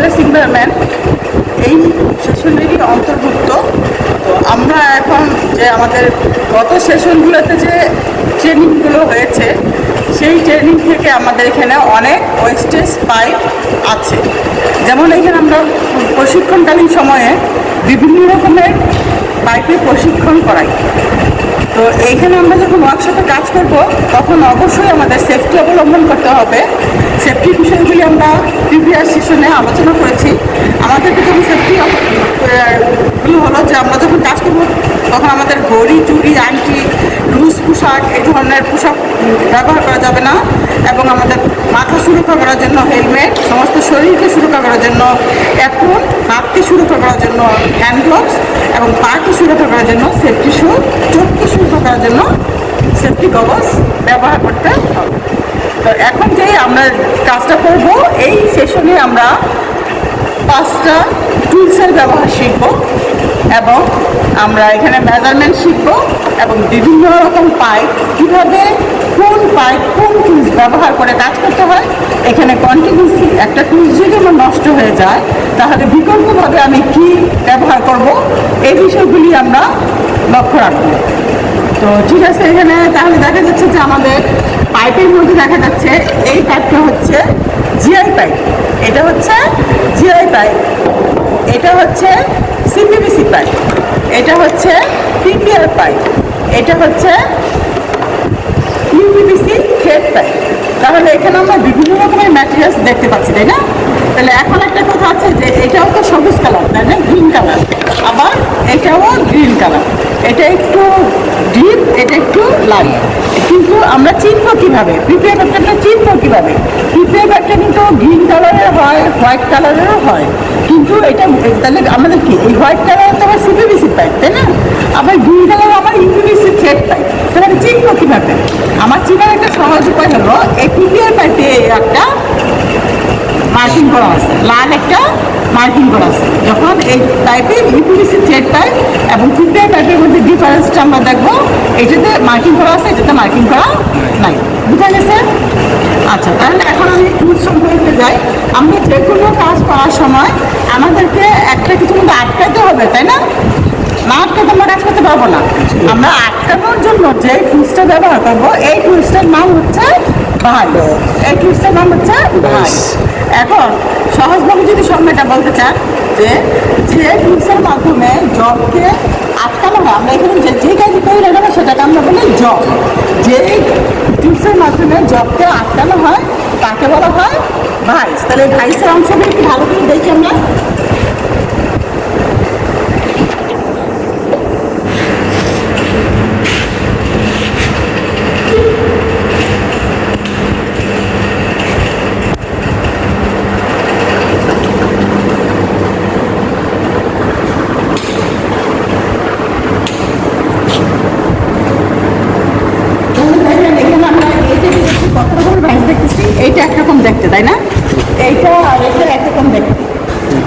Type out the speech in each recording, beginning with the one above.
Place environment এই সেশনেরই অন্তর্ভুক্ত? তো আমরা এখন যে আমাদের গত সেশনগুলোতে যে ট্রেনিংগুলো হয়েছে, সেই ট্রেনিং থেকে আমাদের এখানে অনেক ওয়েস্টেজ পাইপ আছে। যেমন এখানে আমরা প্রশিক্ষণকালীন সময়ে বিভিন্ন রকমের পাইপের প্রশিক্ষণ করাই। তো এইখানে আমরা যখন ওয়ার্কশপে কাজ করব, তখন অবশ্যই আমাদের সেফটি অবলম্বন করতে হবে। সেফটি বিষয়গুলি আমরা প্রিভিয়াস সেশনে আলোচনা করেছি। আমাদের যখন সেফটি হলো যে আমরা যখন কাজ করব, তখন আমাদের ঘড়ি, চুড়ি, আংটি লুজ পোশাক, এই ধরনের পোশাক ব্যবহার করা যাবে না এবং আমাদের মাথা সুরক্ষা করার জন্য হেলমেট, সমস্ত শরীরকে সুরক্ষা করার জন্য অ্যাপ্রন হাতকে সুরক্ষা করার জন্য হ্যান্ড গ্লোভস এবং পাকে সুরক্ষা করার জন্য সেফটি শু চোখকে সুরক্ষা করার জন্য সেফটি গগলস ব্যবহার করতে হবে। তো এখন যে আমরা কাজটা করব, এই সেশনে আমরা পাঁচটা টুলসের ব্যবহার শিখব এবং আমরা এখানে মেজারমেন্ট শিখব এবং বিভিন্ন রকম পাইপ কীভাবে কোন পাইপ কোন টুলস ব্যবহার করে কাজ করতে হয়, এখানে কন্টিনিউসলি একটা টুলস যদি আমার নষ্ট হয়ে যায়, তাহলে বিকল্পভাবে আমি কি ব্যবহার করব, এই বিষয়গুলি আমরা লক্ষ্য রাখব। তো ঠিক আছে, এখানে তাহলে দেখা যাচ্ছে যে আমাদের পাইপের মধ্যে দেখা যাচ্ছে, এই পাইপটা হচ্ছে জিআই পাইপ। এটা হচ্ছে জিআই পাইপ। এটা হচ্ছে সিপিবিসি পাইপ। এটা হচ্ছে পিপিআর পাইপ। এটা হচ্ছে ইউপিবিসি থ্রেড পাইপ। তাহলে এখানে আমরা বিভিন্ন রকমের ম্যাটেরিয়ালস দেখতে পাচ্ছি, তাই না? তাহলে এখন একটা কথা আছে যে এটাও তো সবুজ কালার, তাই না? গ্রিন কালার আবার এটাও গ্রিন কালার এটা একটু ডিপ এটা একটু লাইট কিন্তু আমরা চিনবো কীভাবে? প্রিপেয়ার ব্যাগটা চিনবো কীভাবে? প্রিপেয়ার ব্যাগটা কিন্তু গ্রিন কালারের হয় হোয়াইট কালারেরও হয়। কিন্তু এটা, তাহলে আমাদের কি? এই হোয়াইট কালার তো আবার সিপিবিসি পাইপ তাই না? আবার গ্রিন কালার আমার ইউপিবিসি থ্রেড পাইপ তাহলে চিনবো কীভাবে? আমার চিনার একটা সহজ উপায় হলো, এই পিপিআর পাইপে একটা মার্কিং করা আছে। লাল একটা মার্কিং করা আছে। যখন এই পাইপে ইউপিভিসি থ্রেড টাইপ এবং পিপিআর টাইপের মধ্যে ডিফারেন্সটা আমরা দেখব এটাতে মার্কিং করা আছে এটাতে মার্কিং করা নাই। বুঝা গেছে? আচ্ছা তাহলে এখন আমি টুল সম্পর্কে যাই। আমরা যে কোনো কাজ করার সময় আমাদেরকে একটা কিছু মধ্যে আটকাতে হবে তাই না? না আটকাতে আমরা কাজ করতে পারব না। আমরা আটকানোর জন্য যে টুলসটা ব্যবহার করব এই টুলসটার নাম হচ্ছে ভাই এই টুলসটার নাম হচ্ছে ভাই এখন সহজভাবে যদি সময়টা বলতে চান, যে যে টুলসের মাধ্যমে জবকে আটকানো হয়, আমরা এখানে যে যে কাজই করি না সেটাকে আমরা বলি জব যে টুলসের মাধ্যমে জবকে আটকানো হয়, তাকে বলা হয় ভাইস। তাহলে ভাইসের অংশগুলো একটু ভালো করে দেখি আমরা দেখেন এখানে আমরা এইটা দেখছি কত রকমের ভ্যাস দেখতেছি এইটা একরকম দেখতে তাই না এইটা আর এটা একরকম দেখতে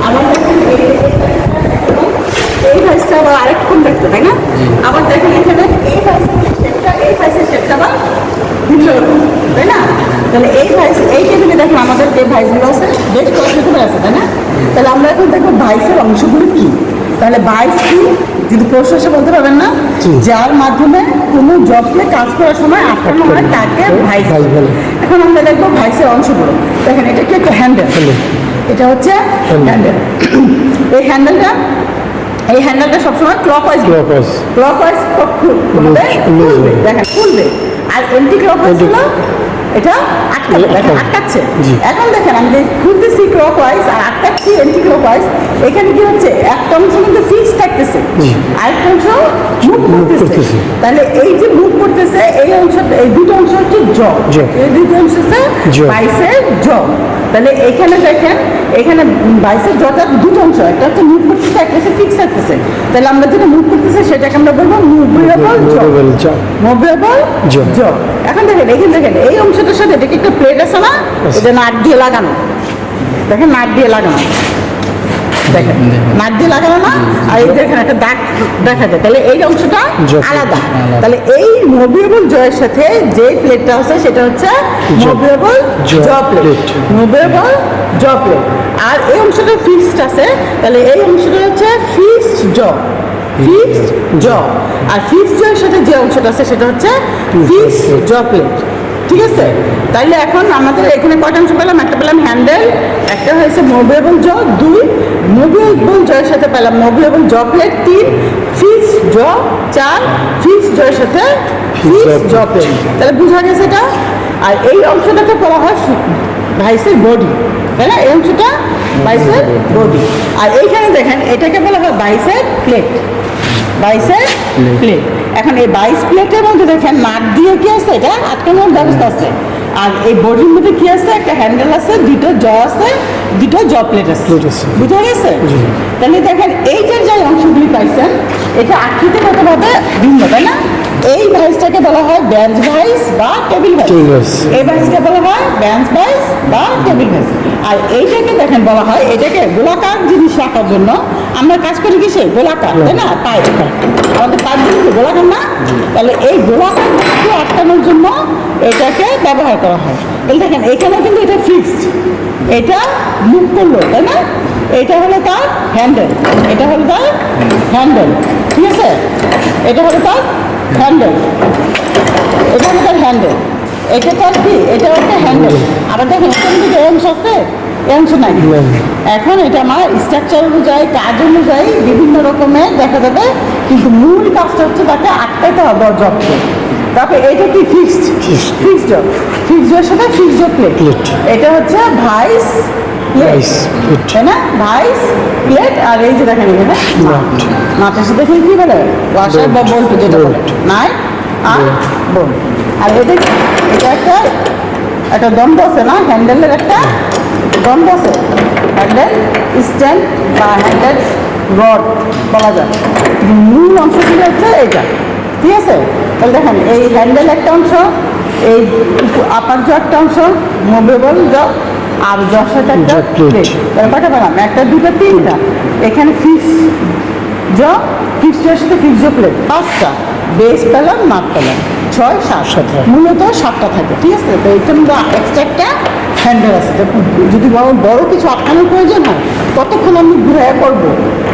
আবার দেখেন এই- এই ভ্যাসটা আবার আরেকরকম দেখতে তাই না আবার দেখেন এখানে এই ভ্যাসের শেপটা এই ভ্যাসের শেপটা আবার ভিন্ন রকম তাই না তাহলে এই ভাইস এই টেবিলে দেখেন আমাদের যে ভাইসগুলো আছে বেশ কয়েক রকমের আছে তাই না তাহলে আমরা এখন দেখব ভাইসের অংশগুলো কি তাহলে ভাইস কি যদি প্রশ্ন বলতে পারবেন না? যার মাধ্যমে কোনো জবকে কাজ করার সময় আটকানো হয় তাকে ভাইস এখন আমরা দেখব ভাইসের অংশগুলো দেখেন এটা কি একটা হ্যান্ডেল এটা হচ্ছে হ্যান্ডেল এই হ্যান্ডেলটা এই হ্যান্ডেলটা সবসময় clockwise Clockwise. Clockwise খুলবে। দেখেন খুলবে। আর এন্টি ক্লক ওয়াইজ হলো এটা আটকাবে। আটকাচ্ছে। এখন দেখেন আমি যে খুলতেছি ক্লক ওয়াইজ আর আটকাচ্ছি এন্টি ক্লক ওয়াইজ এখানে কি হচ্ছে? একটা অংশ কিন্তু ফিক্স থাকতেছে। আরেকটা অংশ মুভ করতেছে। তাহলে এই যে মুভ করতেছে এই অংশ এই দুটো অংশ হচ্ছে জ। এই দুটো অংশ হচ্ছে। বাইসের জ। তাহলে এখানে দেখেন এখানে বাইসের জটা দুটো অংশ একটা হচ্ছে মুভ করতেছে একটা হচ্ছে ফিক্স থাকতেছে। তাহলে আমরা যেটা মুভ করতেছে সেটাকে আমরা বলব মুভেবল জ। মুভেবল। জ। এখন দেখেন এখানে দেখেন এই অংশটার সাথে এটা কি একটা প্লেট আছে না? এটা নাট দিয়ে লাগানো। দেখেন নাট দিয়ে লাগানো। দেখেন নাট দিয়ে লাগানো না? আর এই দেখেন একটা দাগ দেখা যায়। তাহলে এই অংশটা আলাদা। তাহলে এই মুভেবল জয়ের সাথে যে প্লেটটা আছে সেটা হচ্ছে। Movable jaw plate. Movable jaw plate. আর এই অংশটা ফিক্সড আছে। তাহলে এই অংশটা হচ্ছে ফিক্সড জ। ফিক্সড জ। আর ফিক্সড জয়ের সাথে যে অংশটা আছে সেটা হচ্ছে ফিক্সড জ প্লেট। ঠিক আছে? তাইলে এখন আমাদের এখানে কয়টা অংশ পেলাম? একটা পেলাম হ্যান্ডেল একটা হয়েছে মুভেবল জ দুই মুভেবল জয়ের সাথে পেলাম। মুভেবল জ প্লেট তিন ফিক্স জ চার ফিক্স জয়ের সাথে ফিক্স জ প্লেট। তাহলে বোঝা গেছে এটা? আর এই অংশটাকে বলা হয় ভাইসের বডি তাই না? এই অংশটা বাইসের বডি আর এইখানে দেখেন এটাকে বলা হয় বাইসের প্লেট বাইসের প্লেট এখন এই বাইশ প্লেটের মধ্যে দেখেন মাঠ দিয়ে কি আছে? এটা আটকানোর ব্যবস্থা আছে। আর এই বডির মধ্যে কি আছে? একটা হ্যান্ডেল আছে দুটো জ আছে দুটো জ প্লেট আছে। বুঝতে আছে। বুঝা গেছে? তাহলে দেখেন এইটার যে অংশগুলি পাইছেন এটা আকৃতিগতভাবে ভিন্ন তাই না? এই ভাইসটাকে বলা হয় বেঞ্চ ভাইস বা টেবিল ভাইস এই ভাইসকে বলা হয় বেঞ্চ ভাইস বা টেবিল ভাইস আর এইটাকে দেখেন বলা হয় এটাকে গোলাকার জিনিস রাখার জন্য আমরা কাজ করি কিসে? গোলাকার তাই না? পাইপ। আমাদের পাইপ কিন্তু গোলাকার না তাহলে এই গোলাকার বস্তু আটকানোর জন্য এটাকে ব্যবহার করা হয়। তাহলে দেখেন এখানে কিন্তু এটা ফিক্সড এটা মুভ করল তাই না? এটা হলো তার হ্যান্ডেল এটা হলো তার হ্যান্ডেল ঠিক আছে? এটা হলো তার হ্যান্ডেল এটা হলো হ্যান্ডেল এটা তার কি? এটা একটা হ্যান্ডেল আবার দেখেন এখানে কিন্তু এই অংশ আছে অংশ নাই। এখন এটা আমার স্ট্রাকচার অনুযায়ী কাজ অনুযায়ী বিভিন্ন রকমের দেখা যাবে কিন্তু মূল কাজটা হচ্ছে তাকে আটকাইতে হবে জবকে তারপরে এটা কি? ফিক্সড. ফিক্সড জব ফিক্সড জবের সাথে ফিক্সড জব প্লেট এটা হচ্ছে ভাইস। তাই না? ভাইস প্লেট আর এই যে দেখেন এখানে সাথে কি বলে? ওয়াশার বা বোল্ট যেটা বলে। Bolt। নাই আর বোল্ট আর এটা এটা একটা একটা আছে না? হ্যান্ডেলের একটা আছে। হ্যান্ডেল স্ট্যান্ড বা হ্যান্ডেল রড বলা যায়। মূল অংশটি হচ্ছে এটা। ঠিক আছে? তাহলে দেখেন এই হ্যান্ডেল একটা অংশ এই আপার জ একটা অংশ মুভেবল জ আর জ plate। plate। কটা পেলাম একটা দুটো তিনটা। এখানে ফিক্স জ ফিক্সের সাথে ফিক্স প্লেট পাঁচটা। বেস পেলাম নাট পেলাম। ছয় সাত। সাতটা। মূলত সাতটা থাকে ঠিক আছে? তো এখানে এক্সট্রা একটা হ্যান্ডেল আছে। যদি বড় বড় কিছু আটকানোর প্রয়োজন হয় ততক্ষণ আমি ঘুরে করব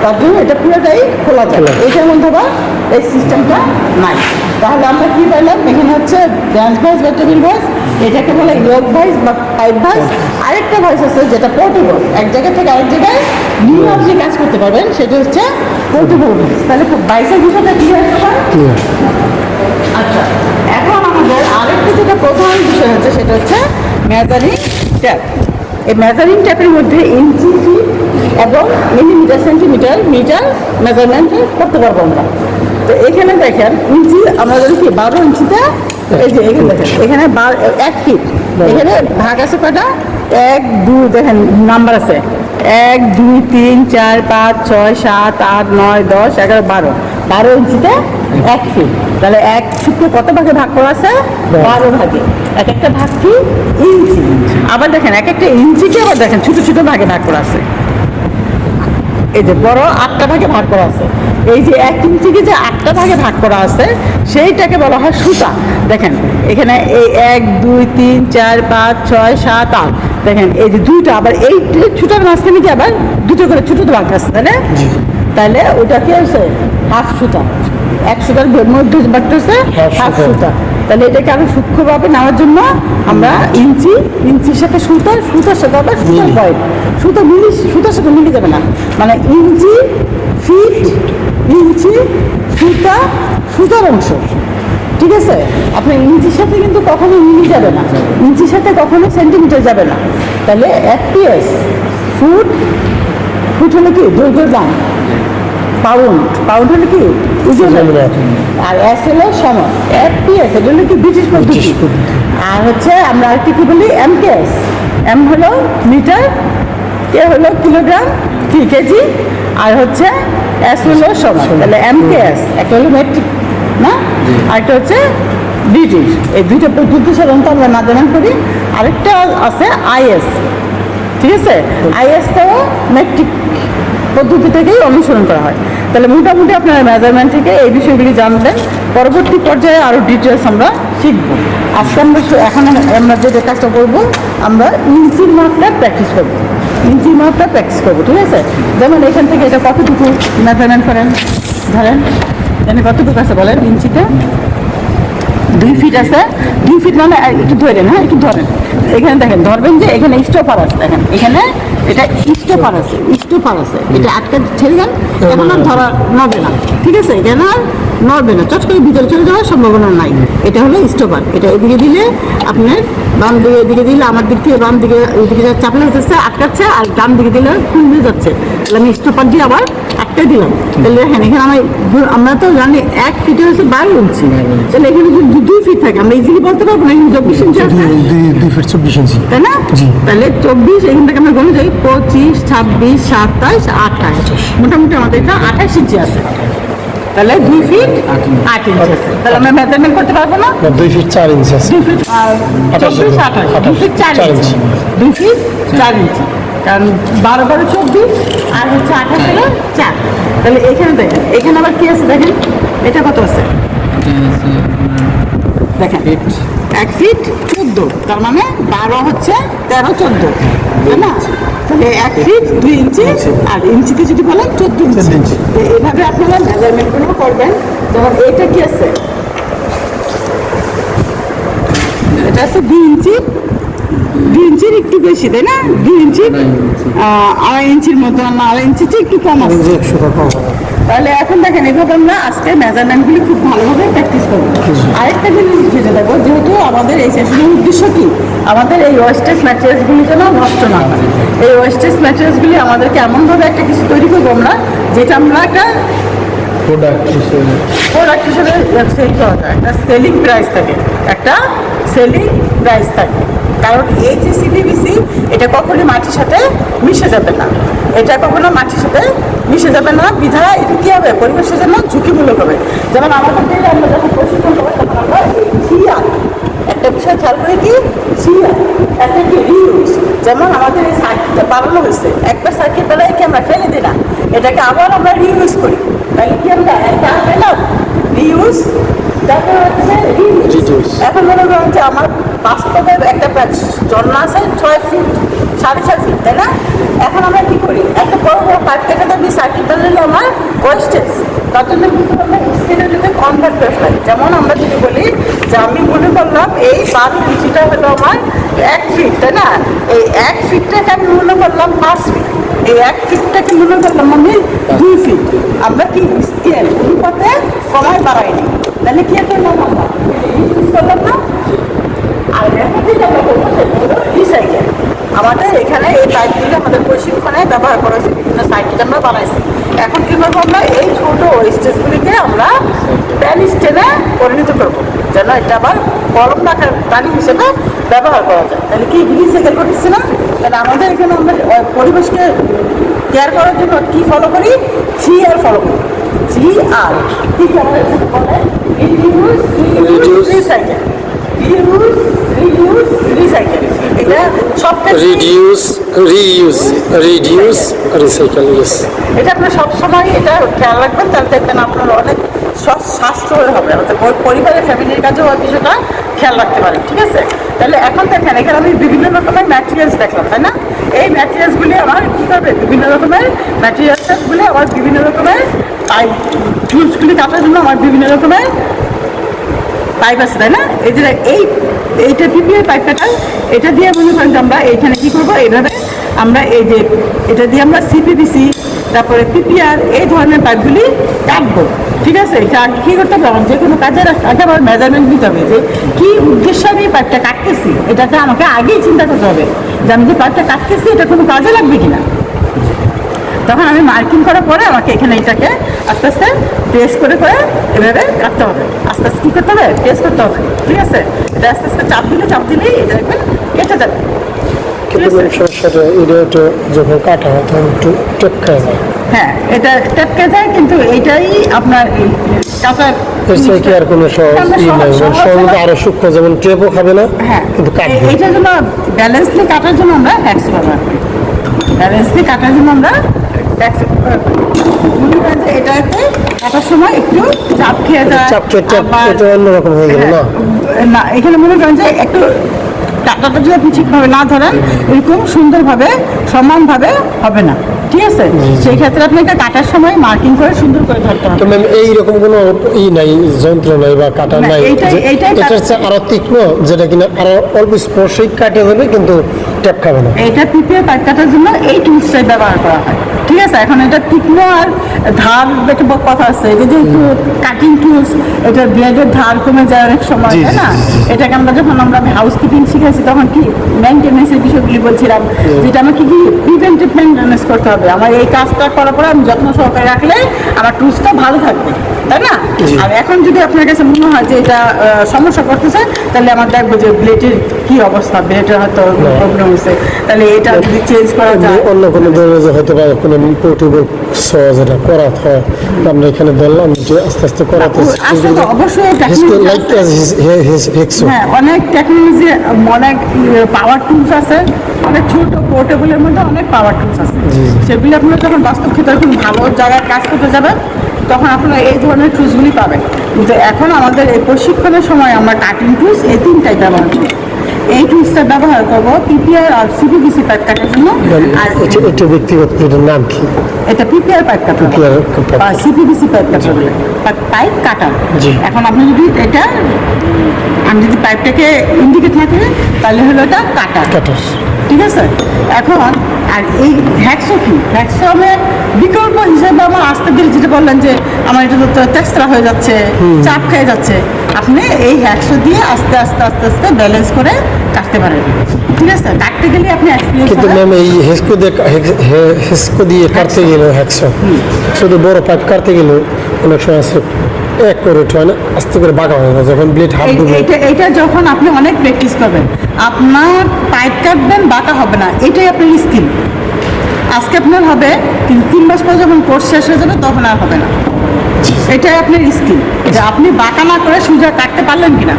তার জন্য এটা পুরোটাই খোলা যায়। এটার মধ্যে আবার এই সিস্টেমটা নাই। তাহলে আমরা কি পেলাম এখানে হচ্ছে ব্রাঞ্চ ভাইস বা টেবিল ভাইস এটাকে বলে ইয়ক ভাইস বা পাইপ ভাইস আরেকটা ভাইস আছে যেটা পোর্টেবল এক জায়গা থেকে আরেক জায়গায় নিয়ে আপনি কাজ করতে পারবেন সেটা হচ্ছে পোর্টেবল ভাইস তাহলে বাইসের বিষয়টা করা আচ্ছা এখন আমাদের আরেকটা যেটা প্রধান বিষয় হচ্ছে সেটা হচ্ছে মেজারিং ট্যাপ এই মেজারিং ট্যাপের মধ্যে ইঞ্চি ফিট এবং মিলিমিটার সেন্টিমিটার মিটার মেজারমেন্ট করতে পারব আমরা। তো এখানে দেখেন ইঞ্চি আমরা যদি কি বারো ইঞ্চিতে এই যে এখানে দেখেন এখানে এক ফিট এখানে ভাগ আছে কটা এক দুই দেখেন নাম্বার আছে। এক দুই তিন চার পাঁচ ছয় সাত আট নয় দশ এগারো বারো। বারো ইঞ্চিতে এক ফিট তাহলে এক ফিটকে কত ভাগে ভাগ করা আছে? বারো। ভাগে। এক একটা ভাগ কি? ইঞ্চি। আবার দেখেন এক একটা ইঞ্চিকে আবার দেখেন ছোট ছোট ভাগে ভাগ করা আছে। এই যে বড় আটটা ভাগে ভাগ করা আছে। এই যে এক ইঞ্চিকে যে আটটা ভাগে ভাগ করা আছে সেইটাকে বলা হয় সুতা। দেখেন এখানে এই এক দুই তিন চার পাঁচ ছয় সাত আট। দেখেন এই যে দুইটা আবার এই ছোটার মাঝখানে কি আবার দুটো করে ছোট ভাগ আছে তাই না? তাহলে ওটা কি হচ্ছে হাফ সুতা। এক সুতার মধ্যে ভাগটা হচ্ছে হাফ সুতা। সুতা। তাহলে এটাকে আরও সূক্ষ্মভাবে নেওয়ার জন্য আমরা ইঞ্চি ইঞ্চির সাথে সুতা সুতার সাথে আবার সুতার পয়েন্ট। সুতো মিলি সুতার সাথে মিলে যাবে না। মানে ইঞ্চি ফিট ইঞ্চি সুতা সুতার অংশ। ঠিক আছে? আপনার ইঞ্চির সাথে কিন্তু কখনো মিলি যাবে না। ইঞ্চির সাথে কখনো সেন্টিমিটার যাবে না। তাহলে এফপিএস ফুট ফুট হলো কি? দৈর্ঘ্যের দাম পাউন্ড পাউন্ড হলো কি। আর এস হলো সময় এফপিএস এটা হলো কি? ব্রিটিশ পদ্ধতি। আর হচ্ছে আমরা আর কি বলি? এমকেএস এম হলো মিটার কে হলো কিলোগ্রাম কি কেজি আর হচ্ছে এস হলো সময় তাহলে এমকেএস একটা হলো মেট্রিক না? আরেকটা হচ্ছে ব্রিটিশ এই দুইটা পদ্ধতি সাধারণত আমরা মাধ্যমে করি। আরেকটা আছে আইএস ঠিক আছে? আইএসটাও মেট্রিক পদ্ধতি থেকেই অনুসরণ করা হয়। তাহলে মোটামুটি আপনারা মেজারমেন্ট থেকে এই বিষয়গুলি জানবেন। পরবর্তী পর্যায়ে আরও ডিটেলস আমরা শিখব। আজকে আমরা এখন আমরা যে কাজটা করব আমরা ইঞ্চির মাপটা প্র্যাকটিস করব। ইঞ্চির মাপটা প্র্যাকটিস করব, ঠিক আছে? যেমন এখান থেকে এটা কতটুকু মেজারমেন্ট করেন? ধরেন, এখানে কতটুকু আছে বলেন? ইঞ্চিতে? দুই ফিট আছে? দুই ফিট মানে একটু ধরেন হ্যাঁ একটু ধরেন। এখানে দেখেন, ধরবেন যে এখানে স্টোপার আছে, দেখেন। এখানে এটা স্টোপার আছে স্টোপার আছে। এটা আটকে ছেড়ে দেন এখন আর ধরা নড়বে না, ঠিক আছে? এখানে নড়বে না। চট করে ভিতরে চলে যাওয়ার সম্ভাবনা নাই। এটা হলো স্টোপার এটা এদিকে দিলে আপনার বাম দিকে এদিকে দিলে আমার দিক থেকে বাম দিকে ওইদিকে যা চাপলে হচ্ছে আটকাচ্ছে আর ডান দিকে দিলে খুলে যাচ্ছে। তাহলে আমি স্টোপার দিয়ে আবার আটকে দিলাম। তাহলে হ্যাঁ এখানে আমি আমরা তো জানি এক ফিটে হচ্ছে বারো ইঞ্চি তাহলে এখানে যদি দুই ফিট থাকে আমরা ইজিলি বলতে পারব না এখানে চব্বিশ ইঞ্চি আছে। দুই- ফিট চব্বিশ ইঞ্চি তাই না? জি। তাহলে চব্বিশ এখান থেকে আমরা গণে যাই পঁচিশ ছাব্বিশ সাতাশ আঠাশ। মোটামুটি আমাদের এটা আঠাশ ইঞ্চি আছে। তাহলে দুই ফিট আট ইঞ্চি আছে তাহলে আমরা মেজারমেন্ট করতে পারব না? না দুই ফিট চার ইঞ্চি আছে দুই ফিট চব্বিশ। আঠাশ। দুই ফিট চার ইঞ্চি। দুই ফিট চার ইঞ্চি কারণ বারো বারো চব্বিশ আর হচ্ছে আঠাশ হলো চার। তাহলে এখানে দেখেন এখানে আবার কি আছে দেখেন? এটা কত আছে? দেখেন এক ফিট চোদ্দ তার মানে বারো হচ্ছে তেরো চোদ্দ। তাই না? তাহলে এক ফিট দুই ইঞ্চি আর ইঞ্চিতে যদি বলেন চোদ্দ ইঞ্চি। তো এইভাবে আপনারা মেজারমেন্টগুলো করবেন। যেমন এটা কি আছে? এটা আছে দুই ইঞ্চি দুই ইঞ্চির একটু বেশি তাই না? দুই ইঞ্চি আড়াই ইঞ্চির মতো না আড়াই ইঞ্চির একটু কম আছে। একশো টাকা। তাহলে এখন দেখেন এভাবে আমরা আজকে মেজারমেন্টগুলি খুব ভালোভাবে প্র্যাকটিস করব। আরেকটা জিনিস বুঝে দেবো যেহেতু আমাদের এই সেশনের উদ্দেশ্য কি? আমাদের এই ওয়েস্টেজ ম্যাটেরিয়ালসগুলি যেন নষ্ট না হয়। এই ওয়েস্টেজ ম্যাটেরিয়ালসগুলি আমাদেরকে এমনভাবে একটা কিছু তৈরি করব আমরা যেটা আমরা একটা প্রোডাক্ট হিসেবে। প্রোডাক্ট হিসেবে সেল করা যায়। একটা সেলিং প্রাইস থাকে একটা সেলিং প্রাইস থাকে। কারণ এই যে সিপিবিসি এটা কখনোই মাটির সাথে মিশে যাবে না। এটা কখনো মাটির সাথে মিশে যাবে না বিধা এটা কী হবে? পরিবেশের জন্য ঝুঁকিমূলক হবে। যেমন আমাদের আমরা যখন প্রশিক্ষণ করব তখন আমরা সিআর একটা বিষয় খেয়াল করি কি? সিআর একটা কি? রিউজ যেমন আমাদের এই সার্কিটটা বানানো হয়েছে। একবার সার্কিট বেলায় কি আমরা ফেলে দিই না? এটাকে আবার আমরা রিউজ করি। তাহলে কি আমরা একটা পেলাম? রিউজ তারপর হচ্ছে। Reduce। এখন মনে করেন যে আমার বাস্তবে একটা জন্মা আছে ছয় ফিট সাড়ে ছয় ফিট তাই না? এখন আমরা কি করি? একটা বড় বড় পাইপ কেটে দিয়ে সার্কিট বানালে আমার ওয়েস্টেজ তার জন্য কি করব আমরা স্টেডিয়ামে কনভার্ট করে ফেলাই যেমন আমরা যদি বলি যে আমি মনে করলাম এই বারো ইঞ্চিটা হলো আমার এক ফিট তাই না? এই এক ফিটটাকে আমি মনে করলাম পাঁচ ফিট এই এক ফিটটাকে মনে করলাম আমি দুই ফিট আমরা কি স্কেল অনুপাতে কমায় বাড়াইনি তাহলে কি করলাম আমরা? ইউজ করলাম। না আর এখন থেকে আমরা করব রিসাইকেল আমাদের এখানে এই পাইপগুলো আমাদের প্রশিক্ষণে ব্যবহার করা হয়েছে বিভিন্ন সাইকেল আমরা বানাইছি। এখন কী করব আমরা? এই ছোটো স্টেজগুলিকে আমরা প্যান স্টেনে পরিণত করব যেন এটা আবার কলম রাখার প্রাণী হিসেবে ব্যবহার করা যায়। তাহলে কি রিসাইকেল করতেছি না? তাহলে আমাদের এখানে আমরা পরিবেশকে কেয়ার করার জন্য কী ফলো করি? সি আর ফলো করি। সি আর ঠিক আমাদের বলে? রিডিউস রিসাইকেল এটা রিডিউস রিইউজ রিডিউস রিসাইকেল এটা আপনার সবসময় এটা খেয়াল রাখবেন তাহলে দেখবেন আপনার অনেক সৎ হবে। আমাদের পরিবারের ফ্যামিলির কাছেও বিষয়টা খেয়াল রাখতে পারেন ঠিক আছে? তাহলে এখন দেখেন এখানে আমি বিভিন্ন রকমের ম্যাটেরিয়ালস দেখলাম তাই না? এই ম্যাটেরিয়ালসগুলি আমার কী করবে? বিভিন্ন রকমের ম্যাটেরিয়ালসগুলি আমার বিভিন্ন রকমের পাইপ টুলসগুলি কাটার জন্য আমার বিভিন্ন রকমের পাইপ আছে, তাই না? এই যে এই, এইটা পিপিআই পাইপ কাটার এটা দিয়ে মনে করেন আমরা এইখানে কী করব? এইভাবে আমরা এই যে, এটা দিয়ে আমরা সিপিবিসি তারপরে পিপিআর এই ধরনের পাইপগুলি কাটবো ঠিক আছে? কী করতে হবে? যে কোনো কাজের আগে আমার মেজারমেন্ট নিতে হবে যে কী উদ্দেশ্যে আমি পাইপটা কাটতেছি। এটাকে আমাকে আগেই চিন্তা করতে হবে যে আমি যে পাইপটা কাটতেছি, এটা কোনো কাজে লাগবে কিনা। তখন আমি মার্কিং করার পরে আমাকে এখানে এটাকে আস্তে আস্তে প্রেস করে করে এভাবে কাটতে হবে। আস্তে আস্তে কী করতে হবে? প্রেস করতে হবে ঠিক আছে? এটা আস্তে আস্তে চাপ দিলে চাপ দিলেই এটা দেখবেন কেটে যাবে। কিন্তু আছে? সমস্যাটা এটা একটু যখন কাটা হয় তখন একটু টেপকা যায়। হ্যাঁ এটা টপকে যায় কিন্তু এইটাই আপনার এই কাটার এর কি আর কোনো সহজ মানে সূক্ষ্ম যেমন টেপও খাবে না হ্যাঁ কিন্তু কাটবে। জন্য ব্যালেন্সলি কাটার জন্য আমরা ট্যাক্স ব্যবহার করি। ব্যালেন্সলি কাটার জন্য আমরা কাটার সময় একটু চাপ খেয়ে যায় চাপ চাপ চাপ এটা অন্যরকম হয়ে গেল না? এখানে মনে করেন যে একটু কাটাটা যদি আপনি ঠিকভাবে না ধরেন এরকম সুন্দরভাবে সমানভাবে হবে না। ঠিক আছে? সেই ক্ষেত্রে আপনাকে কাটার সময় মার্কিং করে সুন্দর করে ধরতে হবে। ম্যাম এইরকম কোনো ই নাই যন্ত্র নাই বা কাটা নাই? আরও তীক্ষ্ণ যেটা কিনা আরও অল্প স্পর্শই কাটে যাবে কিন্তু ট্যাপ খাবে না। এইটা পিপিএ পাইপ কাটার জন্য এই টুলসটাই ব্যবহার করা হয়। ঠিক আছে এখন এটা তীক্ষ্ণ আর ধার দেখে কথা আছে। যে যেহেতু কাটিং টুলস এটা ব্লেডের ধার কমে যায় অনেক সময় তাই না। এটাকে আমরা যখন আমরা হাউস কিপিং শিখেছি তখন কি মেনটেন্যান্সের বিষয়গুলি বলছিলাম যেটা আমাকে কি প্রিভেন্টিভ মেনটেন্যান্স করতে হবে। আমার এই কাজটা করার পরে আমি যত্ন সহকারে রাখলে আমার টুলসটা ভালো থাকবে। তাই না? আর এখন যদি আপনার কাছে মনে হয় যে এটা সমস্যা করতেছে তাহলে আমার দেখব যে ব্লেডের কি অবস্থা। ব্লেডের হয়তো প্রবলেম হয়েছে। তাহলে এটা যদি চেঞ্জ করা যায়। অন্য কোনো ধরনের হতে পারে কোনো পোর্টেবল স যেটা করা হয় আমরা এখানে ধরলাম যে আস্তে আস্তে করাতে আস্তে আস্তে অবশ্যই technology লাইক আছে। হেক্সো হ্যাঁ অনেক টেকনোলজি অনেক পাওয়ার টুলস আছে। অনেক ছোট পোর্টেবলের মধ্যে অনেক পাওয়ার টুলস আছে। সেগুলি আপনারা যখন বাস্তব ক্ষেত্রে ভালো জায়গায় কাজ করতে যাবেন তখন আপনারা এই ধরনের টুলসগুলি পাবেন। কিন্তু এখন আমাদের এই প্রশিক্ষণের সময় আমরা কাটিং টুলস এই তিনটাই ব্যবহার করি। এই টুলসটা ব্যবহার করব পিপিআর আর সিপিবিসি পাইপ কাটার জন্য। আর এটা এটা ব্যক্তিগত এটার নাম কি? এটা পিপিআর পাইপ কাটা pipe। বা সিপিবিসি পাইপ কাটা বলে পাইপ কাটা জি। এখন আপনি যদি এটা আমি যদি পাইপটাকে ইন্ডিকেট না করি তাহলে হলো এটা কাটা কাটার ঠিক আছে? এখন আর এই হ্যাক্সো কি? হ্যাক্সো আমি বিকল্প হিসেবে আমার আসতে দিলে যেটা বললেন যে আমার এটা তো তেস্ত্রা হয়ে যাচ্ছে চাপ খেয়ে যাচ্ছে। আপনি এই হ্যাক্সো দিয়ে আস্তে আস্তে আস্তে আস্তে ব্যালেন্স করে কাটতে পারেন। ঠিক আছে? কাটতে গেলে আপনি এক্সপিরিয়েন্স কিন্তু ম্যাম এই হেস্কো দিয়ে হে- হে- দিয়ে কাটতে গেলে হ্যাকশো শুধু বড় পাইপ কাটতে গেলে অনেক সময় আছে। এক করে হয় না আস্তে করে বাঁকা হয়ে যায় যখন ব্লেড এই- ডুবে এইটা এইটা যখন আপনি অনেক প্র্যাকটিস করবেন আপনার পাইপ কাটবেন বাঁকা হবে না এটাই আপনার স্কিল আজকে আপনার হবে কিন্তু তিন মাস পর যখন কোর্স শেষ হয়ে যাবে তখন আর হবে না। এটাই আপনার স্কিল যে আপনি বাঁকা না করে সোজা কাটতে পারলেন কিনা?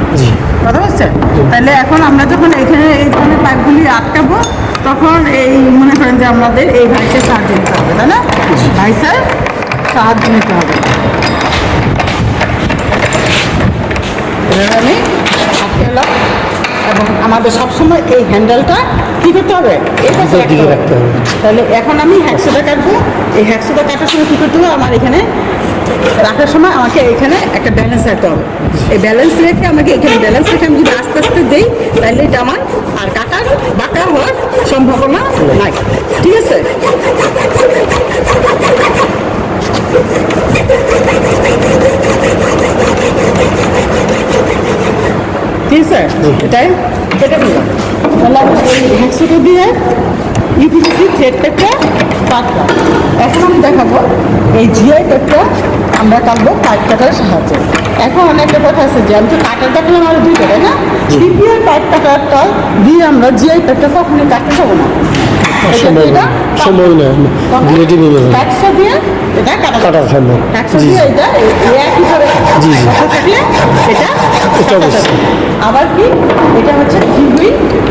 কথা হচ্ছে? তাহলে এখন আমরা যখন এখানে এই ধরনের পাইপগুলি আটকাবো তখন এই মনে করেন যে আমাদের এই ভাইসের সাহায্য নিতে হবে তাই না? ভাইসের সাহায্য নিতে হবে। এভাবে আমি এলাম এবং আমাদের সবসময় এই হ্যান্ডেলটা কী করতে হবে? পাশে দিকে রাখতে হবে। তাহলে এখন আমি হ্যাকসোটা কাটবো। এই হ্যাকসোটা কাটার সময় কী করতে হবে? আমার এখানে রাখার সময় আমাকে এখানে একটা ব্যালেন্স রাখতে হবে। এই ব্যালেন্স রেখে আমাকে এখানে ব্যালেন্স রেখে আমি যদি আস্তে আস্তে দিই তাহলে এটা আমার আর কাটার বাঁকা হওয়ার সম্ভাবনা নাই। ঠিক আছে? ঠিক আছে এটাই? কেটে দিলাম তাহলে আমি হ্যাকসোটা দিয়ে ইউপিসি থ্রেড পেপটা কাটলাম এখন আমি দেখাবো এই জিআই পেপটা আমরা কাটবো পাইপ কাটার সাহায্যে। এখন অনেকটা কথা আছে যে আমি তো কাটার দেখলাম আরও দুইটা তাই না? সিপিআর পাইপ কাটারটা দিয়ে আমরা জিআই পেপটা কখনোই কাটতে পাবো না। সময় নেই সময় একশো দিয়ে এটা কাটা। কাটার ফেলবে জি জি, কাটা। যাবে। আবার কি? এটা হচ্ছে থ্রি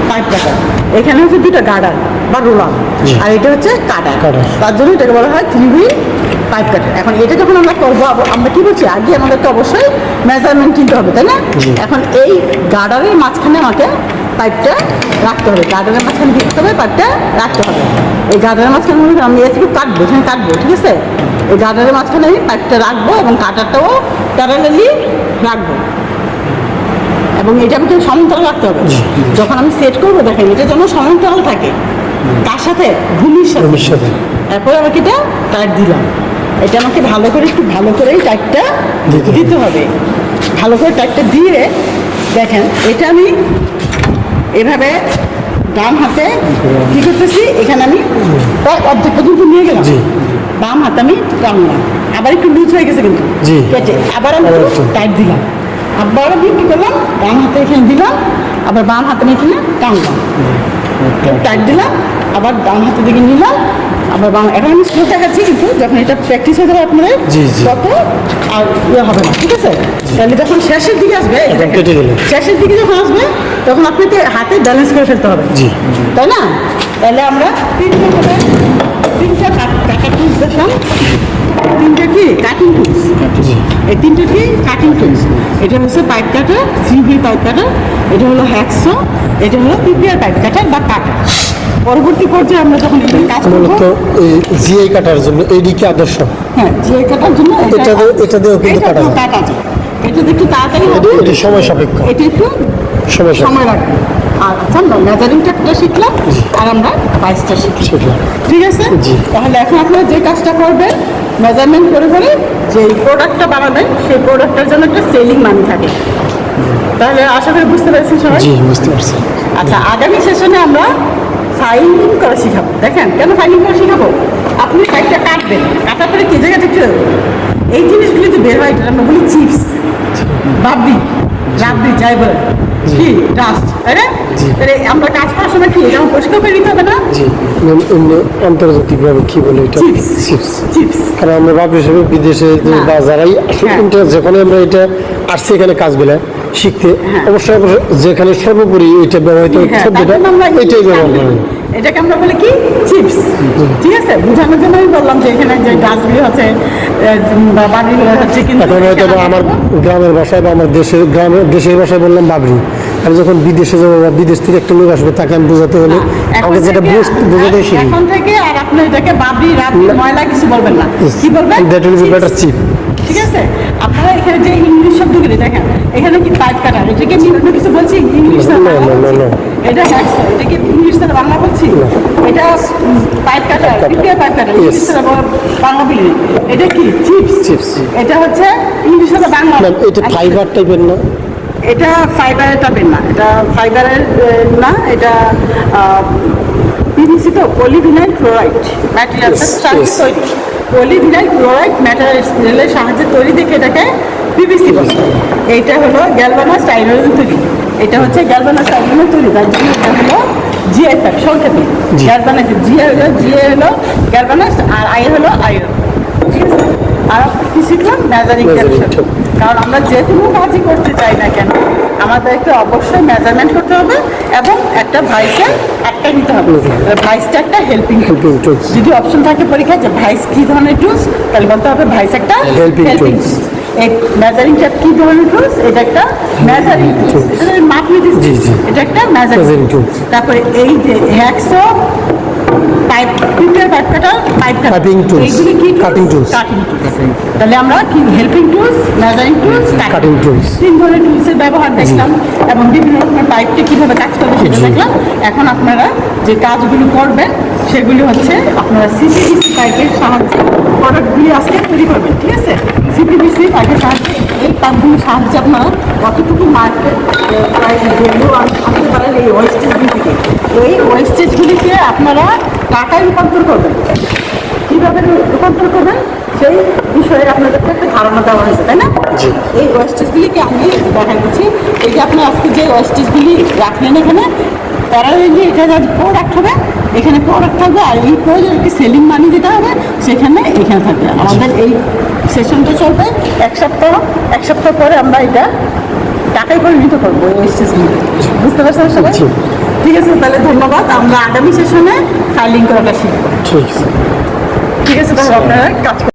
পাইপ কাটার। এখানে হচ্ছে দুটো গার্ডার বা রোলার। আর এটা হচ্ছে কাটার। তার জন্য এটাকে বলা হয় থ্রি হুইল পাইপ কাটার। এখন এটা যখন আমরা করব আমরা কি বলছি? আগে আমাদেরকে অবশ্যই মেজারমেন্ট কিনতে হবে তাই না? এখন এই গার্ডারের মাঝখানে আমাকে পাইপটা রাখতে হবে। গার্ডারের মাঝখানে দিতে হবে পাইপটা রাখতে হবে। এই গার্ডারের মাঝখানে আমি এসে কাটবো এখানে কাটবো ঠিক আছে? এই গার্ডারের মাঝখানে আমি পাইপটা রাখব এবং কাটারটাও প্যারালালি রাখব। এবং এটা আমাকে সমান্তরাল রাখতে হবে। যখন আমি সেট করব দেখেন এটা যেন সমান্তরাল থাকে তার সাথে ভূমির সাথে। তারপরে আমাকে এটা টাইট দিলাম। এটা আমাকে ভালো করে একটু ভালো করে টাইটটা দিতে হবে। ভালো করে টাইটটা দিয়ে দেখেন এটা আমি এভাবে ডান হাতে কি করতেছি? এখানে আমি প্রায় অর্ধেক পর্যন্ত নিয়ে গেলাম। বাম হাতে আমি টানলাম আবার একটু লুজ হয়ে গেছে কিন্তু। কেটে আবার আমি। টাইট দিলাম। আবার আমি কি করলাম? ডান হাতে এখানে দিলাম। আবার বাম হাতে আমি এখানে টানলাম টাইট দিলাম। আবার ডান হাতে দিকে নিলাম আবার বাংলা এখন আমি স্লো দেখাচ্ছি কিন্তু যখন এটা প্র্যাকটিস হয়ে যাবে আপনাদের জি, জি। তত আর ইয়ে হবে না ঠিক আছে? তাহলে যখন শেষের দিকে আসবে এটা কেটে গেল। শেষের দিকে যখন আসবে তখন আপনাকে হাতে ব্যালেন্স করে ফেলতে হবে। জি। তাই না? তাহলে আমরা তিনটে তিনটা কাটা টুস দেখলাম। কাটিং টুলস এই তিনটে কি? কাটিং টুলস এটা হচ্ছে pipe cutter three V pipe cutter এটা হলো হ্যাকসো এটা হলো পিপিআর পাইপ কাটার বা কাটার পরবর্তী পর্যায়ে আমরা যখন কাজ মূলত জিআই কাটার জন্য এইডি কি আদর্শ। হ্যাঁ জিআই কাটার জন্য এটা এটা দিয়েও কিন্তু কাটা যায়। এটা একটু তাড়াতাড়ি হবে। এটি সময় সাপেক্ষ। এটা একটু সময় সময় লাগবে। আচ্ছা আমরা মেজারিংটা একটা শিখলাম আর আমরা বাইশটা শিখলাম। ঠিক আছে। তাহলে এখন আপনারা যে কাজটা করবেন মেজারমেন্ট করে করে যে প্রোডাক্টটা বানাবেন সেই প্রোডাক্টের জন্য একটা সেলিং মানি থাকে। তাহলে আশা করি বুঝতে পারছি সবাই? জি বুঝতে পারছি। আচ্ছা আগামী সেশনে আমরা ফাইলিং করা শিখাবো। দেখেন কেন ফাইলিং করা শিখাবো? আপনি একটা কাটবেন কাটার পরে কি জায়গা দেখতে? এই জিনিসগুলি যে বের হয় এটা আমরা বলি চিপস বাবরি রাবড়ি যাই বলে কি ডাস্ট তাই না জি। আমরা কাজ করার সময় কি পরিষ্কার করে নিতে হবে না জি আন্তর্জাতিকভাবে কি বলে এটা চিপস কারণ আমরা বাপ হিসেবে বিদেশে বা যারাই হ্যাঁ। যেখানে আমরা এটা আসছি এখানে কাজগুলো শিখতে হ্যাঁ। অবশ্যই যেখানে সর্বোপরি এটা ব্যবহৃত হ্যাঁ, শব্দটা আমরা এটাই ব্যবহার করেন। এটাকে আমরা বলি কি? চিপস। ঠিক আছে? বোঝানোর জন্য আমি বললাম যে এখানে যে গাছগুলি হচ্ছে বাড়িগুলো হচ্ছে কিন্তু এখন হয়তো আমার গ্রামের ভাষায় বা আমার দেশের গ্রামের দেশের ভাষায় বললাম বাবরি। আমি যখন বিদেশে যাব বা বিদেশ থেকে একটা লোক আসবে তাকে আমি বোঝাতে হলে আমাকে যেটা বোঝাতে শিখি। এখন থেকে আর আপনি এটাকে বাবরি রাবড়ি ময়লা কিছু বলবেন না। কি বলবেন? That will be. Better chip ঠিক আছে? আপনারা এখানে যে ইংলিশ শব্দগুলি দেখেন এখানে কি পাইপ কাটা এটাকে আমি অন্য কিছু বলছি? ইংলিশ না না, না, না, এটা হ্যাকসো ইংলিশ না বাংলা বলছি? এটা পাইপ কাটা পিপিআর পাইপ কাটা ইংলিশ বাংলা বলি এটা কি? Chips Chips। এটা হচ্ছে ইংলিশ বাংলা। এটা ফাইবার টাইপের না? এটা ফাইবারের টাইপের না। এটা ফাইবারের না এটা পিভিসি তো পলিভিনাইল ক্লোরাইড ম্যাটেরিয়ালসের Yes, সাহায্যে. তৈরি। পলিভিনাইল ক্লোরাইড ম্যাটেরিয়ালের সাহায্যে তৈরি দেখে এটাকে পিভিসি বলে। এইটা হলো গ্যালভানাস টাইরোজেন তৈরি এটা হচ্ছে গ্যালভানাস টাইরোজেন তৈরি। তার জন্য এটা হলো জিআইএফ সংক্ষেপে। জি। গ্যালভানাস জিআই হলো জিএ হলো গ্যালভানাস আর আই হলো আয়রন ঠিক আছে? আর কি শিখলাম? Measuring tape। কারণ আমরা যে কোনো কাজই করতে চাই না কেন আমাদেরকে অবশ্যই মেজারমেন্ট করতে হবে এবং একটা ভাইসে একটা নিতে হবে। ভাইসটা একটা হেল্পিং। যদি অপশন থাকে পরীক্ষায় যে ভাইস কি ধরনের টুলস তাহলে বলতে হবে ভাইস একটা হেল্পিং tools। মেজারিং ট্যাপ কি ধরনের টুলস এটা একটা মেজারিং টুলস এটা মাপ জি। এটা একটা মেজারিং tools। তারপরে এই যে hacksaw pipe prepare pipe cutter pipe Cutting tools। এইগুলি কি। কাটিং টুলস তাহলে আমরা কি helping tools measuring tools Cutting tools। তিন ধরনের টুলসের ব্যবহার দেখলাম এবং বিভিন্ন রকমের পাইপকে কীভাবে কাজ করবে সেটা। দেখলাম এখন আপনারা যে কাজগুলো করবেন সেগুলি হচ্ছে আপনারা সিপিবিসি পাইপের সাহায্যে প্রোডাক্টগুলি আজকে তৈরি করবেন ঠিক আছে? সিপিবিসি পাইপের সাহায্যে এই পাইপগুলির সাহায্যে আপনারা কতটুকু মার্কেট প্রাইস ভ্যালু আনতে পারেন এই ওয়েস্টেজগুলি থেকে। এই ওয়েস্টেজগুলিকে আপনারা টাকায় রূপান্তর করবেন। কীভাবে রূপান্তর করবেন? সেই বিষয়ে আপনাদেরকে একটা ধারণা দেওয়া হয়েছে তাই না? এই ওয়েস্টেজগুলিকে আমি দেখা দিচ্ছি এই যে আপনি আজকে যে ওয়েস্টেজগুলি রাখলেন এখানে প্যারালেলি এখানে প্রোডাক্ট হবে এখানে প্রোডাক্ট থাকবে আর এই একটি সেলিং মানি যেটা হবে সেখানে এখানে থাকবে। আমাদের এই সেশনটা চলবে এক সপ্তাহ এক সপ্তাহ পরে আমরা এটা টাকায় পরিণত করব বুঝতে পারছেন সবাই। ঠিক আছে তাহলে ধন্যবাদ। আমরা আগামী সেশনে ফাইলিং করাটা শিখব ঠিক আছে। ঠিক আছে তাহলে আপনারা কাজ করুন।